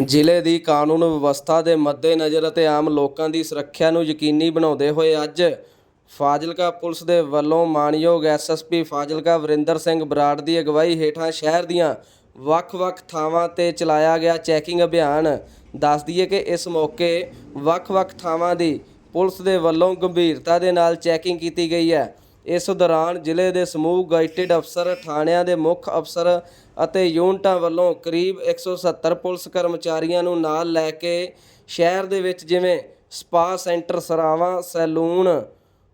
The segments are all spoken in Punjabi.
ਜ਼ਿਲ੍ਹੇ ਦੀ ਕਾਨੂੰਨ ਵਿਵਸਥਾ ਦੇ ਮੱਦੇਨਜ਼ਰ ਅਤੇ ਆਮ ਲੋਕਾਂ ਦੀ ਸੁਰੱਖਿਆ ਨੂੰ ਯਕੀਨੀ ਬਣਾਉਂਦੇ ਹੋਏ ਅੱਜ ਫਾਜ਼ਿਲਕਾ ਪੁਲਿਸ ਦੇ ਵੱਲੋਂ ਮਾਨਯੋਗ ਐਸਐਸਪੀ ਫਾਜ਼ਿਲਕਾ ਵਰਿੰਦਰ ਸਿੰਘ ਬਰਾੜ ਦੀ ਅਗਵਾਈ ਹੇਠਾਂ ਸ਼ਹਿਰ ਦੀਆਂ ਵੱਖ-ਵੱਖ ਥਾਵਾਂ ਤੇ ਚਲਾਇਆ ਗਿਆ ਚੈਕਿੰਗ ਅਭਿਆਨ। ਦੱਸ ਦਈਏ ਕਿ ਇਸ ਮੌਕੇ ਵੱਖ-ਵੱਖ ਥਾਵਾਂ ਦੀ ਪੁਲਿਸ ਦੇ ਵੱਲੋਂ ਗੰਭੀਰਤਾ ਦੇ ਨਾਲ ਚੈਕਿੰਗ ਕੀਤੀ ਗਈ ਹੈ। ਇਸ ਦੌਰਾਨ ਜ਼ਿਲ੍ਹੇ ਦੇ ਸਮੂਹ ਗਾਈਟਡ ਅਫਸਰ, ਥਾਣਿਆਂ ਦੇ ਮੁੱਖ ਅਫਸਰ ਅਤੇ ਯੂਨਿਟਾਂ ਵੱਲੋਂ ਕਰੀਬ 170 ਪੁਲਿਸ ਕਰਮਚਾਰੀਆਂ ਨੂੰ ਨਾਲ ਲੈ ਕੇ ਸ਼ਹਿਰ ਦੇ ਵਿੱਚ ਜਿਵੇਂ spa centre ਸਰਾਵਾਂ, salon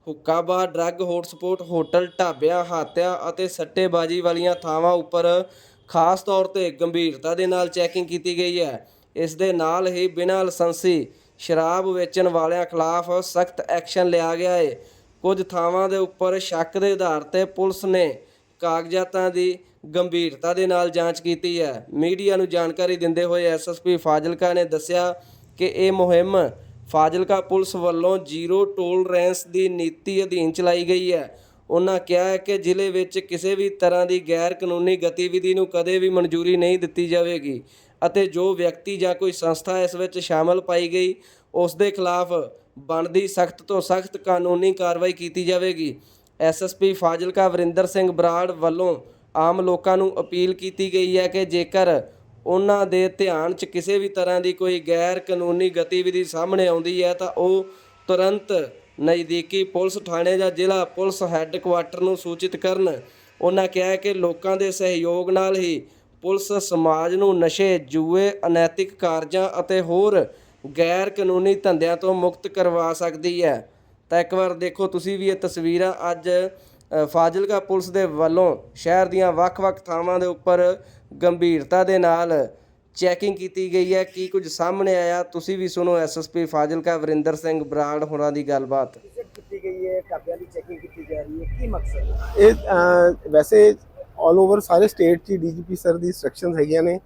hookah bar drug hotspot, hotel, ਢਾਬਿਆਂ, ਹਾਤਿਆਂ ਅਤੇ ਸੱਟੇਬਾਜ਼ੀ ਵਾਲੀਆਂ ਥਾਵਾਂ ਉੱਪਰ ਖਾਸ ਤੌਰ ਤੇ ਗੰਭੀਰਤਾ ਦੇ ਨਾਲ ਚੈਕਿੰਗ ਕੀਤੀ ਗਈ ਹੈ। ਇਸ ਦੇ ਨਾਲ ਹੀ ਬਿਨਾਂ ਲਾਇਸੈਂਸੀ ਸ਼ਰਾਬ ਵੇਚਣ ਵਾਲਿਆਂ ਖਿਲਾਫ ਸਖਤ ਐਕਸ਼ਨ ਲਿਆ ਗਿਆ ਹੈ। ਕੁਝ ਥਾਵਾਂ ਦੇ ਉੱਪਰ ਸ਼ੱਕ ਦੇ ਆਧਾਰ ਤੇ ਪੁਲਿਸ ਨੇ ਕਾਗਜ਼ਾਤਾਂ ਦੀ ਗੰਭੀਰਤਾ ਦੇ ਨਾਲ ਜਾਂਚ ਕੀਤੀ ਹੈ। ਮੀਡੀਆ ਨੂੰ ਜਾਣਕਾਰੀ ਦਿੰਦੇ ਹੋਏ ਐਸਐਸਪੀ ਫਾਜ਼ਿਲਕਾ ਨੇ ਦੱਸਿਆ ਕਿ ਇਹ ਮੁਹਿੰਮ ਫਾਜ਼ਿਲਕਾ ਪੁਲਿਸ ਵੱਲੋਂ ਜ਼ੀਰੋ ਟੋਲਰੈਂਸ ਦੀ ਨੀਤੀ ਅਧੀਨ ਚਲਾਈ ਗਈ ਹੈ। ਉਹਨਾਂ ਕਿਹਾ ਹੈ ਕਿ ਜ਼ਿਲ੍ਹੇ ਵਿੱਚ ਕਿਸੇ ਵੀ ਤਰ੍ਹਾਂ ਦੀ ਗੈਰ ਕਾਨੂੰਨੀ ਗਤੀਵਿਧੀ ਨੂੰ ਕਦੇ ਵੀ ਮਨਜ਼ੂਰੀ ਨਹੀਂ ਦਿੱਤੀ ਜਾਵੇਗੀ। ਅਤੇ ਜੋ ਵਿਅਕਤੀ ਜਾਂ ਕੋਈ ਸੰਸਥਾ ਇਸ ਵਿੱਚ ਸ਼ਾਮਲ ਪਾਈ ਗਈ ਉਸ ਦੇ ਖਿਲਾਫ ਬਣਦੀ ਸਖਤ ਤੋਂ ਸਖਤ ਕਾਨੂੰਨੀ ਕਾਰਵਾਈ ਕੀਤੀ ਜਾਵੇਗੀ। ਐਸਐਸਪੀ ਫਾਜ਼ਿਲਕਾ ਵਰਿੰਦਰ ਸਿੰਘ ਬਰਾੜ ਵੱਲੋਂ ਆਮ ਲੋਕਾਂ ਨੂੰ ਅਪੀਲ ਕੀਤੀ ਗਈ ਹੈ ਕਿ ਜੇਕਰ ਉਹਨਾਂ ਦੇ ਧਿਆਨ 'ਚ ਕਿਸੇ ਵੀ ਤਰ੍ਹਾਂ ਦੀ ਕੋਈ ਗੈਰ ਕਾਨੂੰਨੀ ਗਤੀਵਿਧੀ ਸਾਹਮਣੇ ਆਉਂਦੀ ਹੈ, ਤਾਂ ਉਹ ਤੁਰੰਤ ਨਜ਼ਦੀਕੀ ਪੁਲਿਸ ਥਾਣੇ ਜਾਂ ਜ਼ਿਲ੍ਹਾ ਪੁਲਿਸ ਹੈੱਡਕੁਆਟਰ ਨੂੰ ਸੂਚਿਤ ਕਰਨ। ਉਹਨਾਂ ਕਿਹਾ ਕਿ ਲੋਕਾਂ ਦੇ ਸਹਿਯੋਗ ਨਾਲ ਹੀ ਪੁਲਿਸ ਸਮਾਜ ਨੂੰ ਨਸ਼ੇ ਜੂਏ ਅਨੈਤਿਕ ਕਾਰਜਾਂ ਅਤੇ ਹੋਰ ਗੈਰ ਕਾਨੂੰਨੀ ਧੰਦਿਆਂ ਤੋਂ ਮੁਕਤ ਕਰਵਾ ਸਕਦੀ ਹੈ। ਤਾਂ ਇੱਕ ਵਾਰ ਦੇਖੋ ਤੁਸੀਂ ਵੀ ਇਹ ਤਸਵੀਰਾਂ ਅੱਜ ਫਾਜ਼ਿਲਕਾ ਪੁਲਿਸ ਦੇ ਵੱਲੋਂ ਸ਼ਹਿਰ ਦੀਆਂ ਵੱਖ-ਵੱਖ ਥਾਵਾਂ ਦੇ ਉੱਪਰ ਗੰਭੀਰਤਾ ਦੇ ਨਾਲ ਚੈਕਿੰਗ ਕੀਤੀ ਗਈ ਹੈ। ਕੀ ਕੁਝ ਸਾਹਮਣੇ ਆਇਆ? ਤੁਸੀਂ ਵੀ ਸੁਣੋ ਐਸਐਸਪੀ ਫਾਜ਼ਿਲਕਾ ਵਰਿੰਦਰ ਸਿੰਘ ਬਰਾੜ ਹੋਰਾਂ ਦੀ ਗੱਲਬਾਤ। ਕੀਤੀ ਗਈ ਹੈ? ਢਾਬਿਆਂ ਦੀ ਚੈਕਿੰਗ ਕੀਤੀ ਜਾ ਰਹੀ ਹੈ। ਕੀ ਮਕਸਦ ਇਹ ਵੈਸੇ ਆਲ ਓਵਰ ਸਾਰੇ ਸਟੇਟ 'ਚ ਡੀਜੀਪੀ ਸਰ ਦੀ ਇਨਸਟਰਕਸ਼ਨਸ ਹੈਗੀਆਂ ਨੇ।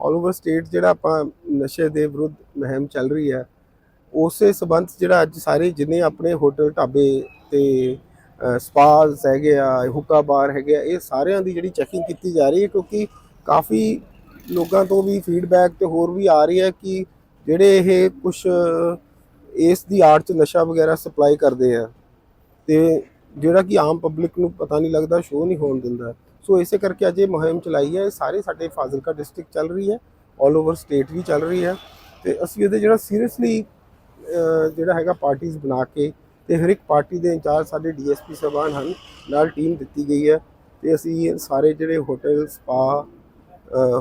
ਆਲ ਓਵਰ ਸਟੇਟ ਜਿਹੜਾ ਆਪਾਂ ਨਸ਼ੇ ਦੇ ਵਿਰੁੱਧ ਮੁਹਿੰਮ ਚੱਲ ਰਹੀ ਹੈ, ਉਸੇ ਸਬੰਧ ਜਿਹੜਾ ਅੱਜ ਸਾਰੇ ਜਿੰਨੇ ਆਪਣੇ ਹੋਟਲ ਢਾਬੇ ਤੇ ਸਪਾਜ਼ ਹੈਗੇ ਆ ਹੁੱਕਾ ਬਾਰ ਹੈਗੇ ਆ, ਇਹ ਸਾਰਿਆਂ ਦੀ ਜਿਹੜੀ ਚੈਕਿੰਗ ਕੀਤੀ ਜਾ ਰਹੀ ਹੈ ਕਿਉਂਕਿ ਕਾਫੀ ਲੋਕਾਂ ਤੋਂ ਵੀ ਫੀਡਬੈਕ ਤੇ ਹੋਰ ਵੀ ਆ ਰਹੀ ਹੈ ਕਿ ਜਿਹੜੇ ਇਹ ਕੁਝ ਇਸ ਦੀ ਆੜ 'ਚ ਨਸ਼ਾ ਵਗੈਰਾ ਸਪਲਾਈ ਕਰਦੇ ਆ ਤੇ ਜਿਹੜਾ ਕਿ ਆਮ ਪਬਲਿਕ ਨੂੰ ਪਤਾ ਨਹੀਂ ਲੱਗਦਾ ਸ਼ੋਅ ਨਹੀਂ ਹੋਣ ਦਿੰਦਾ। ਸੋ ਇਸੇ ਕਰਕੇ ਅੱਜ ਇਹ ਮੁਹਿੰਮ ਚਲਾਈ ਹੈ। ਇਹ ਸਾਰੇ ਸਾਡੇ ਫਾਜ਼ਿਲਕਾ ਡਿਸਟ੍ਰਿਕਟ ਚੱਲ ਰਹੀ ਹੈ। 올 ਓਵਰ ਸਟੇਟ ਵੀ ਚੱਲ ਰਹੀ ਹੈ। ਤੇ ਅਸੀਂ ਇਹਦੇ ਜਿਹੜਾ ਸੀਰੀਅਸਲੀ ਜਿਹੜਾ ਹੈਗਾ ਪਾਰਟੀਆਂ ਬਣਾ ਕੇ ਤੇ ਹਰ ਇੱਕ ਪਾਰਟੀ ਦੇ ਇੰਚਾਰਜ ਸਾਡੇ ਡੀਐਸਪੀ ਸਾਹਿਬਾਨ ਹਨ, ਨਾਲ ਟੀਮ ਦਿੱਤੀ ਗਈ ਹੈ। ਤੇ ਅਸੀਂ ਸਾਰੇ ਜਿਹੜੇ ਹੋਟਲ ਸਪਾ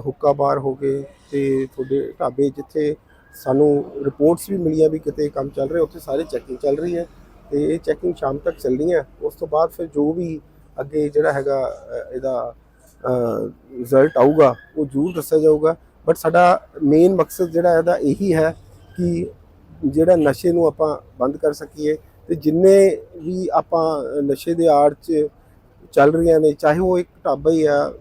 ਹੁੱਕਾ ਬਾਰ ਹੋ ਗਏ ਤੇ ਤੁਹਾਡੇ ਢਾਬੇ ਜਿੱਥੇ ਸਾਨੂੰ ਰਿਪੋਰਟਸ ਵੀ ਮਿਲੀਆਂ ਵੀ ਕਿਤੇ ਕੰਮ ਚੱਲ ਰਿਹਾ, ਉੱਥੇ ਸਾਰੇ ਚੈਕਿੰਗ ਚੱਲ ਰਹੀ ਹੈ। ਤੇ ਇਹ ਚੈਕਿੰਗ ਸ਼ਾਮ ਤੱਕ ਚੱਲਣੀ ਹੈ ਉਸ ਤੋਂ ਬਾਅਦ ਫਿਰ ਜੋ ਵੀ ਅੱਗੇ ਜਿਹੜਾ ਹੈਗਾ ਇਹਦਾ ਰਿਜ਼ਲਟ ਆਊਗਾ, ਉਹ ਜ਼ਰੂਰ ਦੱਸਿਆ ਜਾਊਗਾ। ਬਟ ਸਾਡਾ ਮੇਨ ਮਕਸਦ ਜਿਹੜਾ ਇਹਦਾ ਇਹੀ ਹੈ ਕਿ ਜਿਹੜਾ ਨਸ਼ੇ ਨੂੰ ਆਪਾਂ ਬੰਦ ਕਰ ਸਕੀਏ ਤੇ ਜਿੰਨੇ ਵੀ ਆਪਾਂ ਨਸ਼ੇ ਦੇ ਆੜ 'ਚ ਚੱਲ ਰਹੀਆਂ ਨੇ, ਚਾਹੇ ਉਹ ਇੱਕ ਢਾਬਾ ਹੀ ਆ,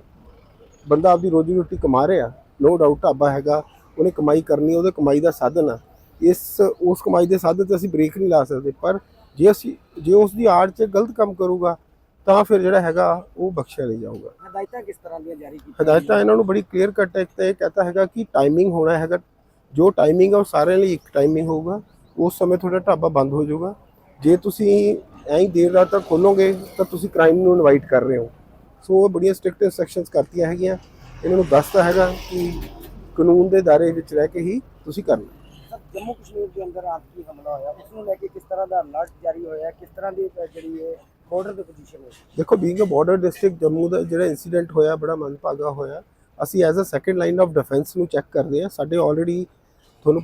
ਬੰਦਾ ਆਪਦੀ ਰੋਜੀ ਰੋਟੀ ਕਮਾ ਰਿਹਾ ਨੋ ਡਾਊਟ ਢਾਬਾ ਹੈਗਾ, ਉਹਨੇ ਕਮਾਈ ਕਰਨੀ, ਉਹਦੇ ਕਮਾਈ ਦਾ ਸਾਧਨ ਆ। ਇਸ, ਉਸ ਕਮਾਈ ਦੇ ਸਾਧਨ ਤੇ ਅਸੀਂ ਬ੍ਰੇਕ ਨਹੀਂ ਲਾ ਸਕਦੇ, ਪਰ ਜੇ ਅਸੀਂ, ਜੇ ਉਸ ਦੀ ਆੜ 'ਚ ਗਲਤ ਕੰਮ ਕਰੂਗਾ ਤਾਂ ਫਿਰ ਜਿਹੜਾ ਹੈਗਾ ਉਹ ਬਖਸ਼ਿਆ ਨਹੀਂ ਜਾਊਗਾ। ਹਦਾਇਤਾਂ ਕਿਸ ਤਰ੍ਹਾਂ ਦੀਆਂ ਜਾਰੀ ਕੀਤੀਆਂ ਹਦਾਇਤਾਂ ਇਹਨਾਂ ਨੂੰ ਬੜੀ ਕਲੀਅਰ ਕੱਟ ਹੈ ਇੱਕ ਤਾਂ ਇਹ ਕਹਤਾ ਹੈਗਾ ਕਿ ਟਾਈਮਿੰਗ ਹੋਣਾ ਹੈਗਾ। ਜੋ ਟਾਈਮਿੰਗ ਹੈ ਉਹ ਸਾਰਿਆਂ ਲਈ ਇੱਕ ਟਾਈਮਿੰਗ ਹੋਊਗਾ। ਉਸ ਸਮੇਂ ਤੁਹਾਡਾ ਢਾਬਾ ਬੰਦ ਹੋ ਜਾਊਗਾ। ਜੇ ਤੁਸੀਂ ਐਂ ਦੇਰ ਰਾਤ ਤੱਕ ਖੋਲੋਗੇ ਤਾਂ ਤੁਸੀਂ ਕ੍ਰਾਈਮ ਨੂੰ ਇਨਵਾਈਟ ਕਰ ਰਹੇ ਹੋ। ਸੋ ਉਹ ਬੜੀਆਂ ਸਟ੍ਰਿਕਟ ਇਨਸਟਰਕਸ਼ਨਸ ਕਰਤੀਆਂ ਹੈਗੀਆਂ। ਇਹਨਾਂ ਨੂੰ ਦੱਸਤਾ ਹੈਗਾ ਕਿ ਕਾਨੂੰਨ ਦੇ ਦਾਇਰੇ ਵਿੱਚ ਰਹਿ ਕੇ ਹੀ ਤੁਸੀਂ ਕਰਨਾ। ਜੰਮੂ ਕਸ਼ਮੀਰ ਦੇ ਅੰਦਰ ਆਤਕੀ ਹਮਲਾ ਹੋਇਆ। ਉਸ ਨੂੰ ਲੈ ਕੇ ਕਿਸ ਤਰ੍ਹਾਂ ਦਾ ਅਲਰਟ ਜਾਰੀ ਹੋਇਆ? ਕਿਸ ਤਰ੍ਹਾਂ ਦੀ ਜਿਹੜੀ ਹੈ ਬਾਰਡਰ ਦੀ ਪੋਜੀਸ਼ਨ ਹੈ ਦੇਖੋ being a border district Jammu ਦਾ ਜਿਹੜਾ ਇਨਸੀਡੈਂਟ ਹੋਇਆ, ਬੜਾ ਮੰਦਭਾਗਾ ਹੋਇਆ। ਅਸੀਂ as a second line of defence ਨੂੰ ਚੈੱਕ ਕਰਦੇ ਹਾਂ। ਸਾਡੇ ਆਲਰੇਡੀ ਤੁਹਾਨੂੰ